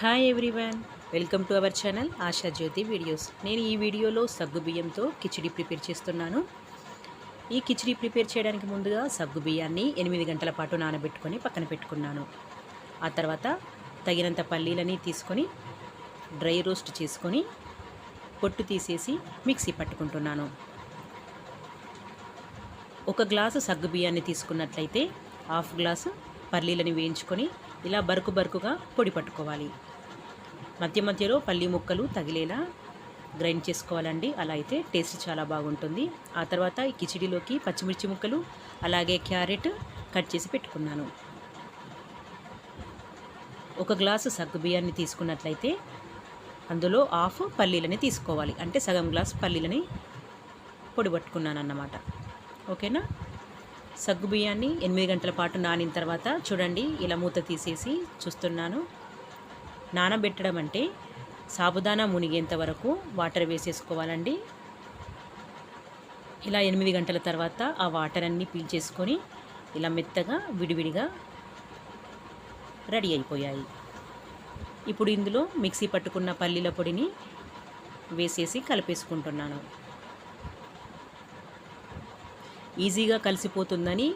Hi everyone welcome to our channel Asha Jyothi videos నేను ఈ వీడియోలో సగ్గుబియ్యంతో కిచిడి ప్రిపేర్ చేస్తున్నాను. ఈ కిచిడి ప్రిపేర్ చేయడానికి ముందుగా సగ్గుబియ్యాన్ని ఎనిమిది గంటల పాటు నానబెట్టుకొని పక్కన పెట్టుకున్నాను. ఆ తర్వాత తగినంత పల్లీలని తీసుకొని డ్రై రోస్ట్ చేసుకొని పొట్టు తీసేసి మిక్సీ పట్టుకుంటున్నాను. ఒక గ్లాసు సగ్గుబియ్యాన్ని తీసుకున్నట్లయితే హాఫ్ గ్లాసు పల్లీలని వేయించుకొని ఇలా బరుకు బరుకుగా పొడి పట్టుకోవాలి. మధ్య మధ్యలో పల్లి ముక్కలు తగిలేలా గ్రైండ్ చేసుకోవాలండి. అలా అయితే టేస్ట్ చాలా బాగుంటుంది. ఆ తర్వాత ఈ కిచిడిలోకి పచ్చిమిర్చి ముక్కలు అలాగే క్యారెట్ కట్ చేసి పెట్టుకున్నాను. ఒక గ్లాసు సగ్గు బియ్యాన్ని తీసుకున్నట్లయితే అందులో హాఫ్ పల్లీలని తీసుకోవాలి. అంటే సగం గ్లాస్ పల్లీలని పొడి పట్టుకున్నాను అన్నమాట ఓకేనా? సగ్గు బియ్యాన్ని ఎనిమిది గంటల పాటు నానిన తర్వాత చూడండి ఇలా మూత తీసేసి చూస్తున్నాను. నానబెట్టడం అంటే సాబుదానా మునిగేంత వరకు వాటర్ వేసేసుకోవాలండి. ఇలా ఎనిమిది గంటల తర్వాత ఆ వాటర్ అన్నీ పీల్చేసుకొని ఇలా మెత్తగా విడివిడిగా రెడీ అయిపోయాయి. ఇప్పుడు ఇందులో మిక్సీ పట్టుకున్న పల్లీల పొడిని వేసేసి కలిపేసుకుంటున్నాను. ఈజీగా కలిసిపోతుందని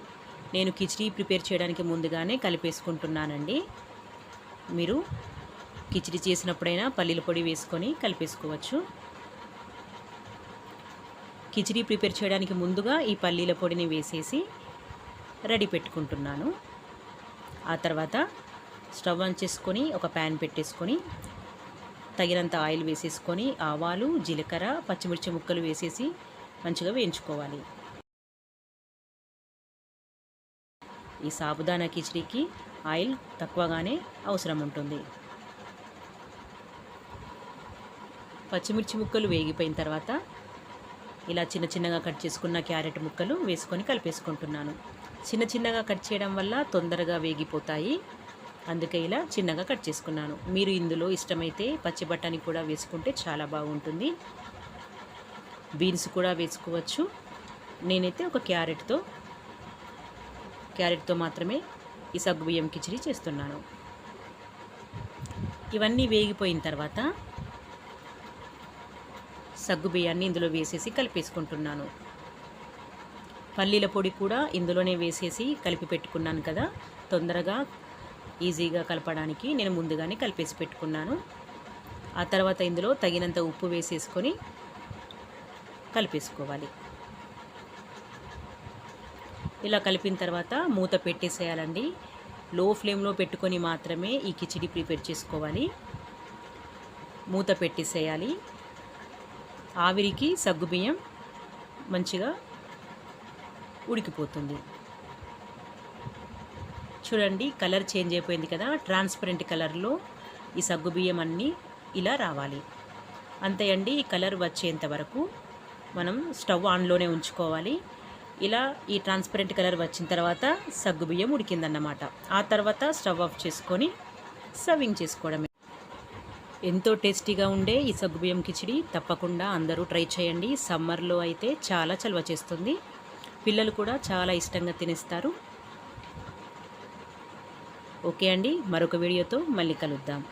నేను కిచడీ ప్రిపేర్ చేయడానికి ముందుగానే కలిపేసుకుంటున్నానండి. మీరు కిచిడి చేసినప్పుడైనా పల్లీల పొడి వేసుకొని కలిపేసుకోవచ్చు. కిచిడి ప్రిపేర్ చేయడానికి ముందుగా ఈ పల్లీల పొడిని వేసేసి రెడీ పెట్టుకుంటున్నాను. ఆ తర్వాత స్టవ్ ఆన్ చేసుకొని ఒక ప్యాన్ పెట్టేసుకొని తగినంత ఆయిల్ వేసేసుకొని ఆవాలు జీలకర్ర పచ్చిమిర్చి ముక్కలు వేసేసి మంచిగా వేయించుకోవాలి. ఈ సాబుదానా కిచిడికి ఆయిల్ తక్కువగానే అవసరం ఉంటుంది. పచ్చిమిర్చి ముక్కలు వేగిపోయిన తర్వాత ఇలా చిన్న చిన్నగా కట్ చేసుకున్న క్యారెట్ ముక్కలు వేసుకొని కలిపేసుకుంటున్నాను. చిన్న చిన్నగా కట్ చేయడం వల్ల తొందరగా వేగిపోతాయి. అందుకే ఇలా చిన్నగా కట్ చేసుకున్నాను. మీరు ఇందులో ఇష్టమైతే పచ్చి బఠానీ కూడా వేసుకుంటే చాలా బాగుంటుంది. బీన్స్ కూడా వేసుకోవచ్చు. నేనైతే ఒక క్యారెట్తో క్యారెట్తో మాత్రమే ఈ సగ్గుబియ్యం కిచిడి చేస్తున్నాను. ఇవన్నీ వేగిపోయిన తర్వాత సగ్గుబియ్యాన్ని ఇందులో వేసేసి కలిపేసుకుంటున్నాను. పల్లీల పొడి కూడా ఇందులోనే వేసేసి కలిపి పెట్టుకున్నాను కదా. తొందరగా ఈజీగా కలపడానికి నేను ముందుగానే కలిపేసి పెట్టుకున్నాను. ఆ తర్వాత ఇందులో తగినంత ఉప్పు వేసేసుకొని కలిపేసుకోవాలి. ఇలా కలిపిన తర్వాత మూత పెట్టేసేయాలండి. లో ఫ్లేమ్లో పెట్టుకొని మాత్రమే ఈ కిచిడి ప్రిపేర్ చేసుకోవాలి. మూత పెట్టేసేయాలి. ఆవిరికి సగ్గుబియ్యం మంచిగా ఉడికిపోతుంది. చూడండి కలర్ చేంజ్ అయిపోయింది కదా ట్రాన్స్పరెంట్ కలర్లో ఈ సగ్గుబియ్యం అన్నీ ఇలా రావాలి. అంతే అండి ఈ కలర్ వచ్చేంత వరకు మనం స్టవ్ ఆన్లోనే ఉంచుకోవాలి. ఇలా ఈ ట్రాన్స్పరెంట్ కలర్ వచ్చిన తర్వాత సగ్గుబియ్యం ఉడికిందన్నమాట. ఆ తర్వాత స్టవ్ ఆఫ్ చేసుకొని సర్వింగ్ చేసుకోవడమే. ఎంతో టేస్టీగా ఉండే ఈ సగ్గుబియ్యం కిచిడి తప్పకుండా అందరూ ట్రై చేయండి. సమ్మర్లో అయితే చాలా చలవ చేస్తుంది. పిల్లలు కూడా చాలా ఇష్టంగా తినేస్తారు. ఓకే అండి మరొక వీడియోతో మళ్ళీ కలుద్దాం.